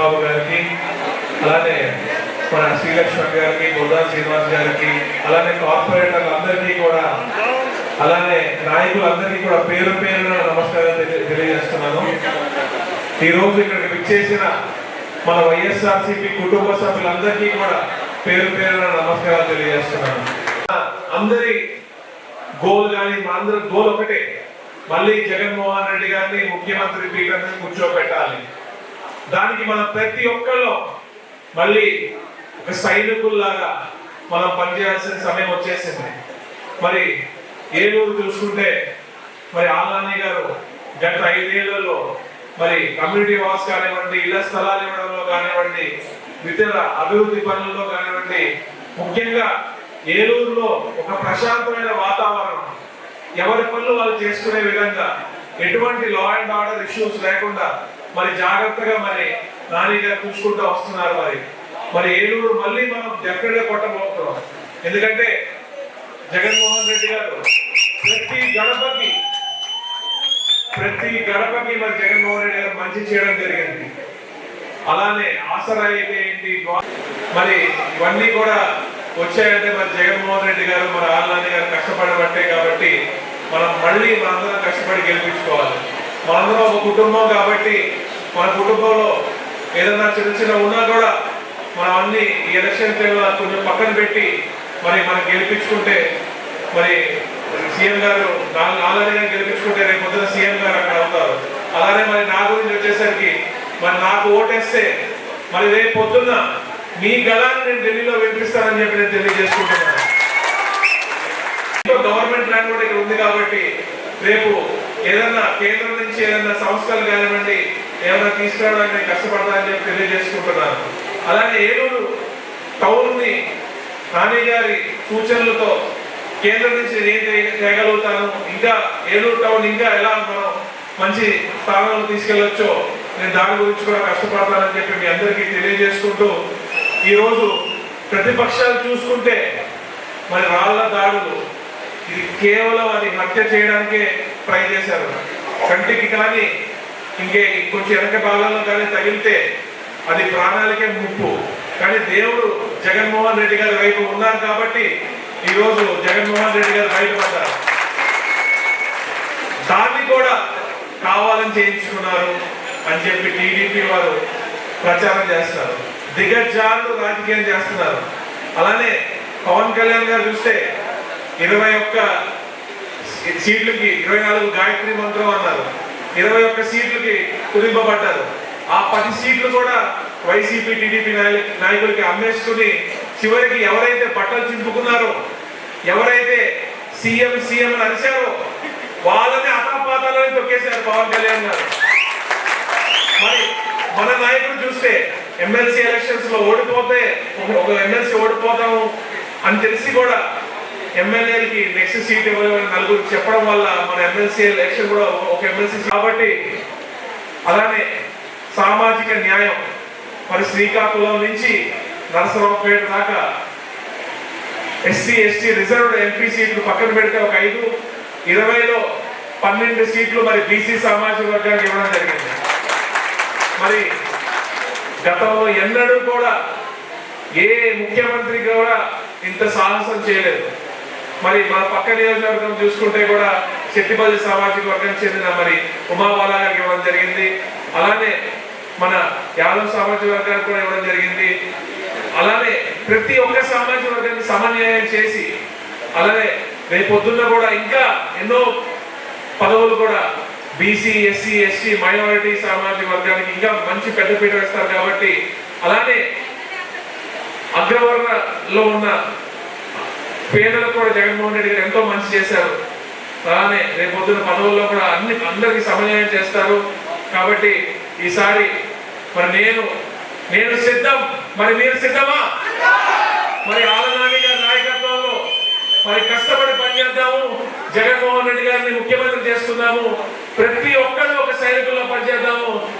బాబు గారికి అలానే మన శ్రీలక్ష్మణ్ గారికి బుర్రా శ్రీనివాస్ గారికి అలానే కార్పొరేటర్లు అందరికీ కూడా అలానే నాయకులందరికీ కూడా పేరు పేరున నమస్కారం తెలియజేస్తున్నాను. ఈ రోజు ఇక్కడికి విచ్చేసిన మన వైఎస్ఆర్సీపీ కుటుంబ సభ్యులందరికీ కూడా పేరు పేరున నమస్కారాలు తెలియజేస్తున్నాను. అందరి గోల్ కానీ మా అందరి గోల్ ఒకటే మళ్ళీ జగన్మోహన్ రెడ్డి గారిని ముఖ్యమంత్రి పీఠాన్ని కూర్చోబెట్టాలి. దానికి మనం ప్రతి ఒక్కళ్ళు మళ్ళీ ఒక సైనికుల్లాగా మనం పనిచేయాల్సిన సమయం వచ్చేసింది. మరి ఏలూరు చూసుకుంటే మరి ఆలాని గారు గత ఐదేళ్ళలో మరి కమ్యూనిటీ వాస్ కానివ్వండి ఇళ్ళ స్థలాలు ఇవ్వడంలో కానివ్వండి ఇతర అభివృద్ధి పనుల్లో కానివ్వండి ముఖ్యంగా ఏలూరులో ఒక ప్రశాంతమైన వాతావరణం. ఎవరి పనులు వాళ్ళు చేసుకునే విధంగా ఎటువంటి లా అండ్ ఆర్డర్ ఇష్యూస్ లేకుండా మరి జాగ్రత్తగా మరి నానిగా చూసుకుంటూ వస్తున్నారు మరి. మరి ఏలూరు మళ్ళీ మనం డెఫినెట్ కొట్టబోతున్నాం ఎందుకంటే జగన్మోహన్ రెడ్డి గారు ప్రతి గడపకి ప్రతి గడపకి మరి జగన్మోహన్ రెడ్డి గారు మంచి చేయడం జరిగింది. అలానే ఆసరా అయితే ఏంటి? మరి ఇవన్నీ కూడా వచ్చాయంటే మరి జగన్మోహన్ రెడ్డి గారు మరి ఆళ్ళని గారు కష్టపడబట్టే కాబట్టి మనం మళ్ళీ మనందరం కష్టపడి గెలిపించుకోవాలి. మనందరం ఒక కుటుంబం కాబట్టి మన కుటుంబంలో ఏదైనా చిన్న చిన్న ఉన్నా కూడా మనం అన్ని ఈ ఎలక్షన్ టైంలో కొంచెం పక్కన పెట్టి మరి మనం గెలిపించుకుంటే మరి సీఎం గారు నాలుగు గారు గెలిపించుకుంటే రేపు పొద్దున సీఎం గారు అక్కడ అవుతారు. అలానే మరి నా గురించి వచ్చేసరికి మరి నాకు ఓటేస్తే మరి రేపు పొద్దున్న మీ గళాన్ని నేను ఢిల్లీలో వినిపిస్తానని చెప్పి నేను తెలియజేసుకుంటున్నాను. గవర్నమెంట్ ల్యాండ్ కూడా ఇక్కడ ఉంది కాబట్టి రేపు ఏదన్నా కేంద్రం నుంచి ఏదన్నా సంస్థలు కానివ్వండి ఏమైనా తీసుకురావడానికి నేను కష్టపడతానని చెప్పి తెలియజేసుకుంటున్నాను. అలానే ఏలూరు టౌన్ని నాని గారి సూచనలతో కేంద్రం నుంచి నేను తెగ చేయ- చేయగలుగుతాను ఇంకా ఏలూరు టౌన్ ఇంకా ఎలా మనం మంచి స్థానంలో తీసుకెళ్ళొచ్చో నేను దాని గురించి కూడా కష్టపడతానని చెప్పి మీ అందరికీ తెలియజేసుకుంటూ ఈరోజు ప్రతిపక్షాలు చూసుకుంటే మరి రాళ్ళ దాడులు ఇది కేవలం అది హత్య చేయడానికే ట్రై చేశారు కంటికి కానీ ఇంకే కొంచెం వెనక భాగాల్లో కానీ తగిలితే అది ప్రాణాలకే ముప్పు. కానీ దేవుడు జగన్మోహన్ రెడ్డి గారి వైపు ఉన్నారు కాబట్టి ఈరోజు జగన్మోహన్ రెడ్డి గారు బయటపడ్డారు. దాన్ని కూడా కావాలని చేయించుకున్నారు అని చెప్పి టీడీపీ వారు ప్రచారం చేస్తున్నారు. దిగజారులు రాజకీయం చేస్తున్నారు. అలానే పవన్ కళ్యాణ్ గారు చూస్తే ఇరవై ఒక్క సీట్లకి ఇరవై నాలుగు గాయత్రి మంత్రం అన్నారు. ఇరవై ఒక్క సీట్లకి కుదింపబడ్డారు. ఆ పది సీట్లు కూడా వైసీపీ టీడీపీ నాయకులకి అమ్మేసుకుని చివరికి ఎవరైతే బట్టలు చింపుకున్నారో ఎవరైతే సీఎం సీఎం అని అరిచారో వాళ్ళని అతపాతాలని తొక్కేశారు పవన్ కళ్యాణ్ గారు. మరి మన నాయకుడు చూస్తే ఎమ్మెల్సీ ఎలక్షన్స్లో ఓడిపోతే ఒక ఎమ్మెల్సీ ఓడిపోతాము అని తెలిసి కూడా ఎమ్మెల్యేలకి నెక్స్ట్ సీట్ ఇవ్వలేమని నలుగురు చెప్పడం వల్ల మన ఎమ్మెల్సీ ఎలక్షన్ కూడా ఒక ఎమ్మెల్సీ కాబట్టి అలానే సామాజిక న్యాయం మరి శ్రీకాకుళం నుంచి నరసరావుపేట దాకా ఎస్సీ ఎస్టీ రిజర్వ్డ్ ఎంపీ సీట్లు పక్కన పెడితే ఒక ఐదు ఇరవైలో పన్నెండు సీట్లు మరి బీసీ సామాజిక వర్గానికి ఇవ్వడం జరిగింది. మరి గతంలో ఎన్నడూ కూడా ఏ ముఖ్యమంత్రి కూడా ఇంత సాహసం చేయలేదు. మరి మన పక్క నియోజకవర్గం చూసుకుంటే కూడా చెట్టిపల్లి సామాజిక వర్గం చెందిన మరి ఉమాబాల గారికి ఇవ్వడం జరిగింది. అలానే మన యాదవ్ సామాజిక వర్గానికి కూడా ఇవ్వడం జరిగింది. అలానే ప్రతి ఒక్క సామాజిక వర్గాన్ని సమన్వయం చేసి అలానే రేపు పొద్దున్న కూడా ఇంకా ఎన్నో పదవులు కూడా బీసీ ఎస్సీ ఎస్టీ మైనారిటీ సామాజిక వర్గానికి ఇంకా మంచి పెద్దపీట వేస్తారు కాబట్టి అలానే అగ్రవర్ణలో ఉన్న పేదలకు కూడా జగన్మోహన్ రెడ్డి గారు ఎంతో మంచి చేశారు. అలానే రేపు పొద్దున్న పదవుల్లో కూడా అన్ని అందరికీ సమన్వయం చేస్తారు. కాబట్టి ఈసారి మరి నేను నేను సిద్ధం. మరి మీరు సిద్ధమా? మరి ఆలనాని గారి నాయకత్వంలో మరి కష్టపడి పనిచేద్దాము. జగన్మోహన్ రెడ్డి గారిని ముఖ్యమంత్రి చేస్తున్నాము. ప్రతి ఒక్కరు ఒక సైనికుల్లో పనిచేద్దాము.